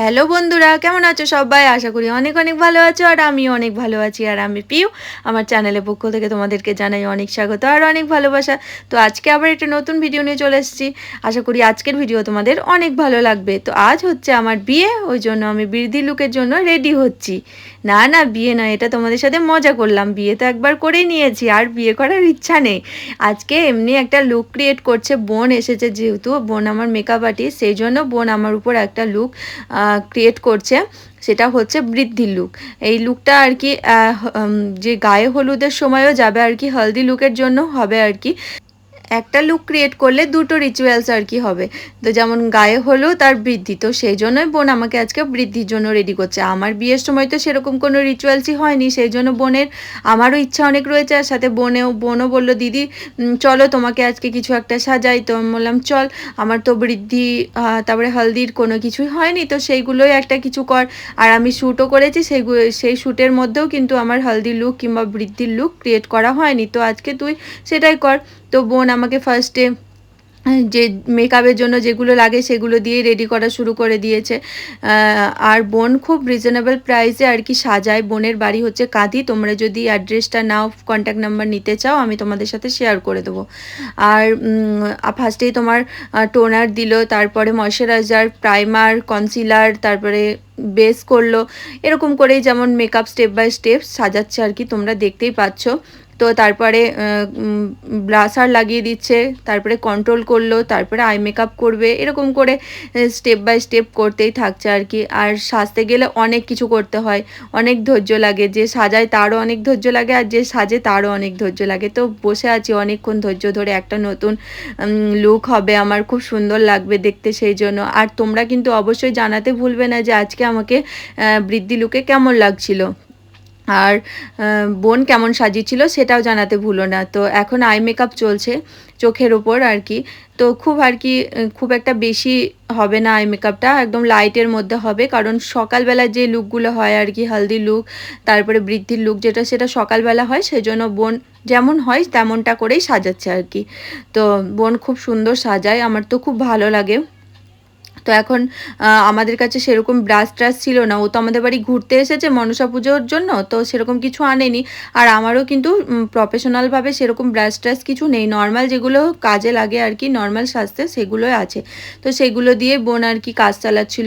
Hello বন্ধুরা, কেমন আছো সবাই? আশা করি অনেক অনেক ভালো আছো, আর আমিও অনেক ভালো আছি, আর আমি পিউ আমার চ্যানেলের পক্ষ থেকে তোমাদেরকে জানাই অনেক স্বাগত আর অনেক ভালোবাসা। তো আজকে আবার একটা নতুন ভিডিও নিয়ে চলে এসেছি। আশা করি আজকের ভিডিও তোমাদের অনেক ভালো লাগবে। তো আজ হচ্ছে আমার বিয়ে, ওই জন্য আমি বৃদ্ধি লুকের জন্য রেডি হচ্ছি। না না, বিয়ে না, এটা তোমাদের সাথে মজা করলাম। বিয়ে তো একবার করেই নিয়েছি, আর বিয়ে করার ইচ্ছা নেই। আজকে এমনি একটা লুক ক্রিয়েট করছে, বোন এসেছে যেহেতু, বোন আমার মেকআপ আর্টিস্ট সেই জন্য বোন আমার উপর একটা লুক ক্রিয়েট করছে, সেটা হচ্ছে বৃদ্ধির লুক এই লুকটা আর কি যে গায়ে হলুদের সময়ও যাবে আর কি হলদি লুকের জন্য হবে আর কি। একটা লুক ক্রিয়েট করলে দুটো রিচুয়ালস আর কি হবে। তো যেমন গায়ে হলুদ তার বৃদ্ধি, তো সেই জন্যই বোন আমাকে আজকে বৃদ্ধির জন্য রেডি করছে। আমার বিয়ের সময় তো সেরকম কোনো রিচুয়ালসই হয়নি সেই জন্য বোনের আমারও ইচ্ছা অনেক রয়েছে, আর সাথে বোনেও, বোনও বলল, দিদি চলো তোমাকে আজকে কিছু একটা সাজাই। তো আমি বললাম, চল, আমার তো বৃদ্ধি তারপরে হলদির কোনো কিছুই হয়নি, তো সেইগুলোই একটা কিছু কর। আর আমি শ্যুটও করেছি সেইগুলো সেই শ্যুটের মধ্যেও কিন্তু আমার হলদি লুক কিংবা বৃদ্ধির লুক ক্রিয়েট করা হয়নি। তো আজকে তুই সেটাই কর। তো বোন আমাকে ফার্স্টে যে মেকআপের জন্য যেগুলো লাগে সেগুলো দিয়ে রেডি করা শুরু করে দিয়েছে। আর বোন খুব রিজনেবল প্রাইসে আর কি সাজায়। বোনের বাড়ি হচ্ছে কাঁদি। তোমরা যদি অ্যাড্রেসটা নাও কন্ট্যাক্ট নাম্বার নিতে চাও, আমি তোমাদের সাথে শেয়ার করে দেবো। আর ফার্স্টেই তোমার টোনার দিল, তারপরে ময়শ্চারাইজার প্রাইমার কনসিলার তারপরে বেস করল। এরকম করেই যেমন মেকআপ স্টেপ বাই স্টেপ সাজাচ্ছে আর কি, তোমরা দেখতেই পাচ্ছ। তো তারপরে ব্লাসার লাগিয়ে দিচ্ছে, তারপরে কন্ট্রোল করল, তারপরে আই মেকআপ করবে, এরকম করে স্টেপ বাই স্টেপ করতেই থাকছে আর কি। আর সাজতে গেলে অনেক কিছু করতে হয়, অনেক ধৈর্য লাগে, যে সাজায় তারও অনেক ধৈর্য লাগে আর যে সাজে তারও অনেক ধৈর্য লাগে। তো বসে আছি অনেকক্ষণ ধৈর্য ধরে, একটা নতুন লুক হবে, আমার খুব সুন্দর লাগবে দেখতে সেই জন্য। আর তোমরা কিন্তু অবশ্যই জানাতে ভুলবে না যে আজকে আমাকে বৃদ্ধি লুকে কেমন লাগছিল। আর বোন কেমন সাজিয়েছিল সেটাও জানাতে ভুলো না। তো এখন আই মেকআপ চলছে চোখের ওপর আর কি। তো খুব আর কি খুব একটা বেশি হবে না আই মেকআপটা, একদম লাইটের মধ্যে হবে। কারণ সকালবেলা যে লুকগুলো হয় আর কি, হলদি লুক, তারপরে বৃদ্ধির লুক যেটা, সেটা সকালবেলা হয়। সেজন্য বোন যেমন হয়, তেমনটা করেই সাজাচ্ছে আর কি। তো বোন খুব সুন্দর সাজায়, আমার তো খুব ভালো লাগে। তো এখন আমাদের কাছে সেরকম ব্রাশ ট্রাশ ছিল না। ও তো আমাদের বাড়ি ঘুরতে এসেছে মনসা পুজোর জন্য, তো সেরকম কিছু আনেনি। আর আমারও কিন্তু প্রফেশনালভাবে সেরকম ব্রাশ ট্রাশ কিছু নেই। নর্মাল যেগুলো কাজে লাগে আর কি নর্মাল স্বাস্থ্যে সেগুলোই আছে। তো সেগুলো দিয়ে বোন আর কি কাজ চালাচ্ছিল।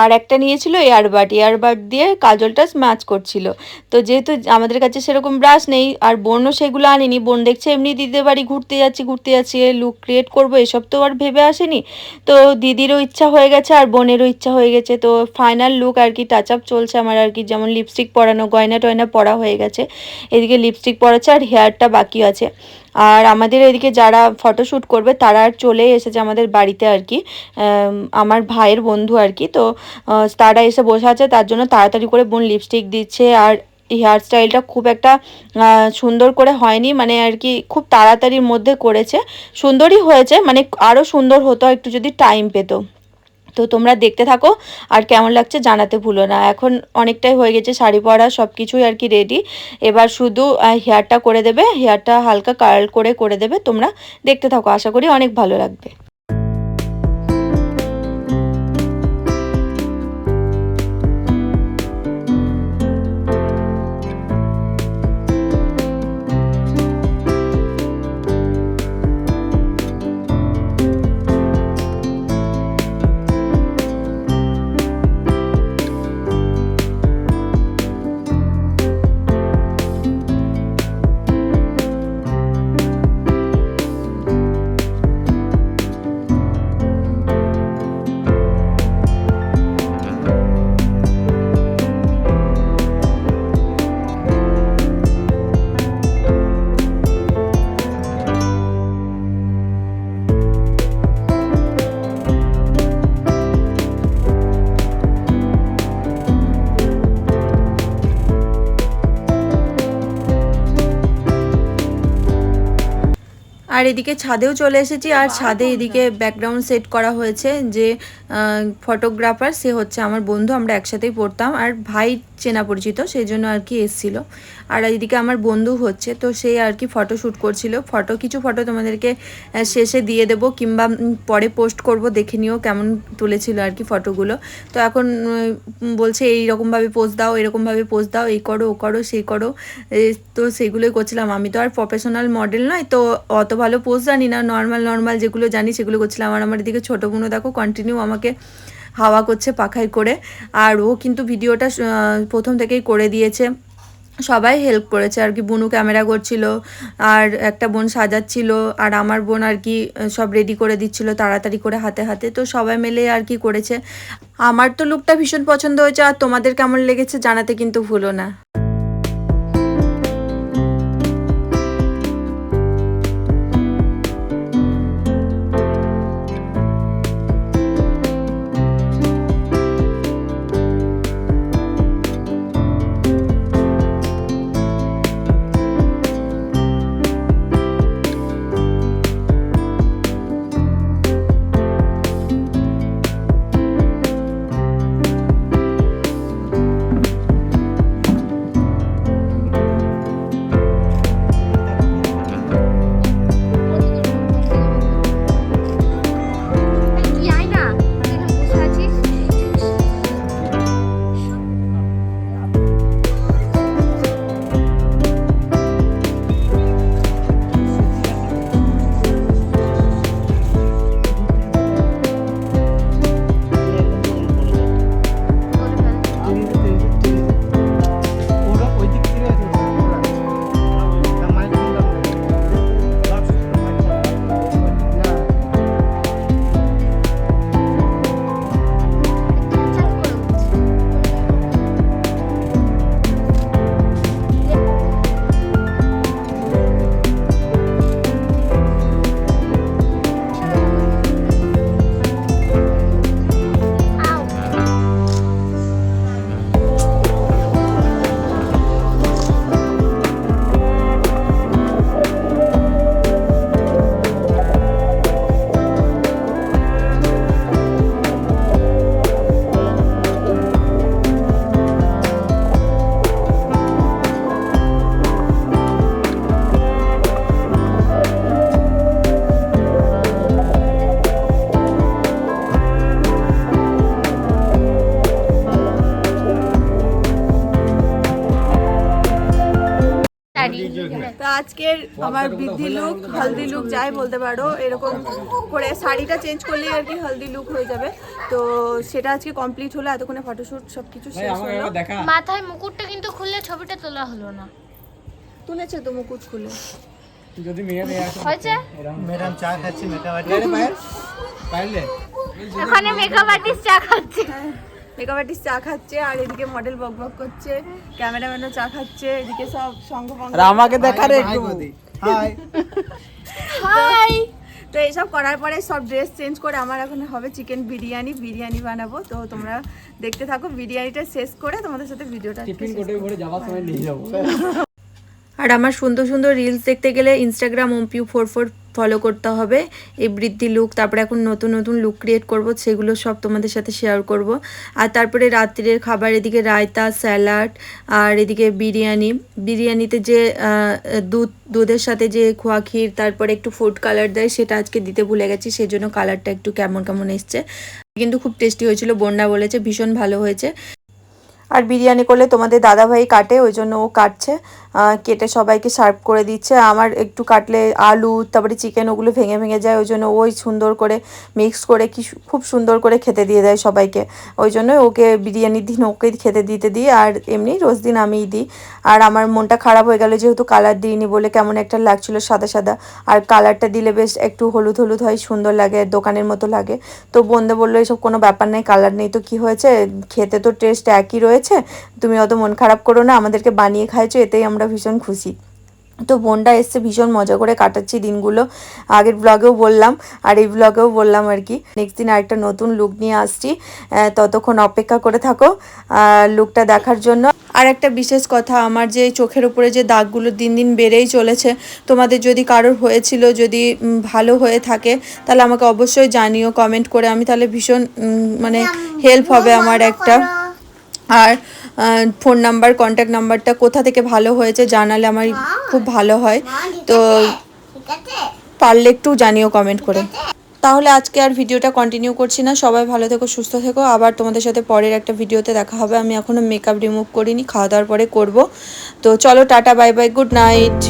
আর একটা নিয়েছিল এয়ারবাড এয়ারবাড দিয়ে কাজলটা ম্যাচ করছিল। তো যেহেতু আমাদের কাছে সেরকম ব্রাশ নেই, আর বোনও সেগুলো আনেনি বোন দেখছে এমনি দিদিদের বাড়ি ঘুরতে যাচ্ছি ঘুরতে যাচ্ছি লুক ক্রিয়েট করব, এসব তো আর ভেবে আসেনি। তো দিদিরও ইচ্ছা হয়ে গেছে আর বোনেরও ইচ্ছা হয়ে গেছে, তো ফাইনাল লুক আর কি টাচ আপ চলছে আমার আর কি, যেমন লিপস্টিক পরানো, গয়না টয়না পরা হয়ে গেছে, এদিকে লিপস্টিক পরাচ্ছে আর হেয়ারটা বাকি আছে। আর আমাদের এদিকে যারা ফটোশ্যুট করবে, তারা আর চলে এসেছে আমাদের বাড়িতে আর কি। আমার ভাইয়ের বন্ধু আর কি। তো তারা এসে বসে আছে, তার জন্য তাড়াতাড়ি করে বোন লিপস্টিক দিচ্ছে। আর হেয়ার স্টাইলটা খুব একটা সুন্দর করে হয়নি মানে আর কি খুব তাড়াতাড়ির মধ্যে করেছে। সুন্দরই হয়েছে মানে আরও সুন্দর হতো, একটু যদি টাইম পেতো। তো তোমরা দেখতে থাকো আর কেমন লাগছে জানাতে ভুলো না। এখন অনেকটাই হয়ে গেছে শাড়ি পরা সব কিছুই আর কি রেডি এবার শুধু হেয়ারটা করে দেবে হেয়ারটা হালকা কার্ল করে করে দেবে। তোমরা দেখতে থাকো। আশা করি অনেক ভালো লাগবে। আর এদিকে ছাদেও চলে এসেছি আর ছাদে এদিকে ব্যাকগ্রাউন্ড সেট করা হয়েছে যে ফটোগ্রাফার সে হচ্ছে আমার বন্ধু, আমরা একসাথেই পড়তাম। আর ভাই চেনা পরিচিত সেই জন্য আর কি এসছিল। আর এদিকে আমার বন্ধু হচ্ছে, তো সেই আর কি ফটো শ্যুট করছিল। ফটো কিছু ফটো তোমাদেরকে শেষে দিয়ে দেবো, কিংবা পরে পোস্ট করব, দেখে নিও কেমন তুলেছিল আর কি ফটোগুলো তো এখন বলছে এই রকমভাবে পোস্ট দাও এরকমভাবে পোস্ট দাও, এই করো, ও করো সেই করো। তো সেগুলোই করছিলাম। আমি তো আর প্রফেশনাল মডেল নয়, তো অত ভালো পোস্ট জানি না। নর্মাল নর্মাল যেগুলো জানি, সেগুলো করছিলাম। আর আমার এদিকে ছোটো বোনও দেখো কন্টিনিউ আমাকে হাওয়া করছে পাখায় করে। আর ও কিন্তু ভিডিওটা প্রথম থেকেই করে দিয়েছে। সবাই হেল্প করেছে। আর কি বুনু ক্যামেরা করছিল, আর একটা বোন সাজাচ্ছিল, আর আমার বোন আর কি সব রেডি করে দিচ্ছিল তাড়াতাড়ি করে হাতে হাতে। তো সবাই মিলে আর কি করেছে। আমার তো লুকটা ভীষণ পছন্দ হয়েছে, আর তোমাদের কেমন লেগেছে জানাতে কিন্তু ভুলো না। আজকের আমার বৃদ্ধি লুক হলদি লুক যাই বলতে পারো এরকম করে শাড়িটা চেঞ্জ করলেই আর কি হলদি লুক হয়ে যাবে। তো সেটা আজকে কমপ্লিট হলো এতক্ষণে ফটোশ্যুট সব কিছু শেষ হলো। মাথায় মুকুটটা কিন্তু খুললে ছবিটা তোলা হলো না। তুলেছে তো মুকুট খুলে। যদি মেয়ে মেয়ে আসে হয়েছে? ম্যাডাম চা খাচ্ছি মেকআপ পারলে এখানে মেকআপ আর্টিস্ট চা খাচ্ছে। মেকআপ আর্টিস্ট চা খাচ্ছে আর এদিকে মডেল বক বক করছে ক্যামেরাম্যানও চা খাচ্ছে এদিকে সব সঙ্গ আমাকে দেখা রে একটু। হাই হাই তো এইসব করার পরে সব ড্রেস চেঞ্জ করে আমার এখন হবে চিকেন বিরিয়ানি বিরিয়ানি বানাবো। তো তোমরা দেখতে থাকো বিরিয়ানিটা শেষ করে তোমাদের সাথে ভিডিওটা টিফিন কোটে করে যাওয়ার সময় নিয়ে যাব। আর আমার সুন্দর সুন্দর রিলস দেখতে গেলে ইনস্টাগ্রাম ওমপিউ ফোর ফোর ফলো করতে হবে। এই বৃদ্ধি লুক তারপরে এখন নতুন নতুন লুক ক্রিয়েট করব, সেগুলো সব তোমাদের সাথে শেয়ার করব। আর তারপরে রাত্রের খাবার, এদিকে রায়তা স্যালাড আর এদিকে বিরিয়ানি। বিরিয়ানিতে যে দুধ, দুধের সাথে যে খোয়া ক্ষীর, তারপরে একটু ফুড কালার দেয়, সেটা আজকে দিতে ভুলে গেছি সেই জন্য কালারটা একটু কেমন কেমন এসছে। কিন্তু খুব টেস্টি হয়েছিল, বন্যা বলেছে, ভীষণ ভালো হয়েছে। আর বিরিয়ানি করলে তোমাদের দাদাভাই কাটে, ওই জন্য ও কাটছে। কেটে সবাইকে সার্ভ করে দিচ্ছে। আমার একটু কাটলে আলু, তারপরে চিকেন ওগুলো ভেঙে ভেঙে যায়, ওই জন্য ওই সুন্দর করে মিক্স করে কি খুব সুন্দর করে খেতে দিয়ে দেয় সবাইকে। ওই জন্য ওকে বিরিয়ানির দিন ওকে খেতে দিতে দিই, আর এমনি রোজ দিন আমিই দিই। আর আমার মনটা খারাপ হয়ে গেল যেহেতু কালার দিইনি বলে কেমন একটা লাগছিল সাদা সাদা। আর কালারটা দিলে বেশ একটু হলুদ হলুদ হয়, সুন্দর লাগে, দোকানের মতো লাগে। তো বন্ধু বলল, এসব কোনো ব্যাপার নেই কালার নেই তো কি হয়েছে? খেতে তো টেস্ট একই রয়েছে। তুমি অত মন খারাপ করো না, আমাদেরকে বানিয়ে খাইছো এতেই আমরা ভীষণ খুশি। তো বোনটা এসছে ভীষণ মজা করে কাটাচ্ছি দিনগুলো। আগের ব্লগেও বললাম আর এই ব্লগেও বললাম আর কি। নেক্সট দিন আরেকটা নতুন লুক নিয়ে আসছি। ততক্ষণ অপেক্ষা করে থাকো। লুকটা দেখার জন্য। আর একটা বিশেষ কথা আমার যে চোখের উপরে যে দাগগুলো দিন দিন বেড়েই চলেছে তোমাদের যদি কারোর হয়েছিল যদি ভালো হয়ে থাকে তাহলে আমাকে অবশ্যই জানিও কমেন্ট করে। আমি তাহলে ভীষণ মানে হেল্প হবে আমার একটা। আর ফোন নাম্বার কন্ট্যাক্ট নাম্বারটা কোথা থেকে ভালো হয়েছে জানালে আমার খুব ভালো হয়। তো পারলে একটু জানিও কমেন্ট করে। তাহলে আজকে আর ভিডিওটা কন্টিনিউ করছি না। সবাই ভালো থেকো সুস্থ থেকো। আবার তোমাদের সাথে পরের একটা ভিডিওতে দেখা হবে। আমি এখনও মেকআপ রিমুভ করিনি খাওয়া দাওয়ার পরে করব। তো চলো tata bye bye good night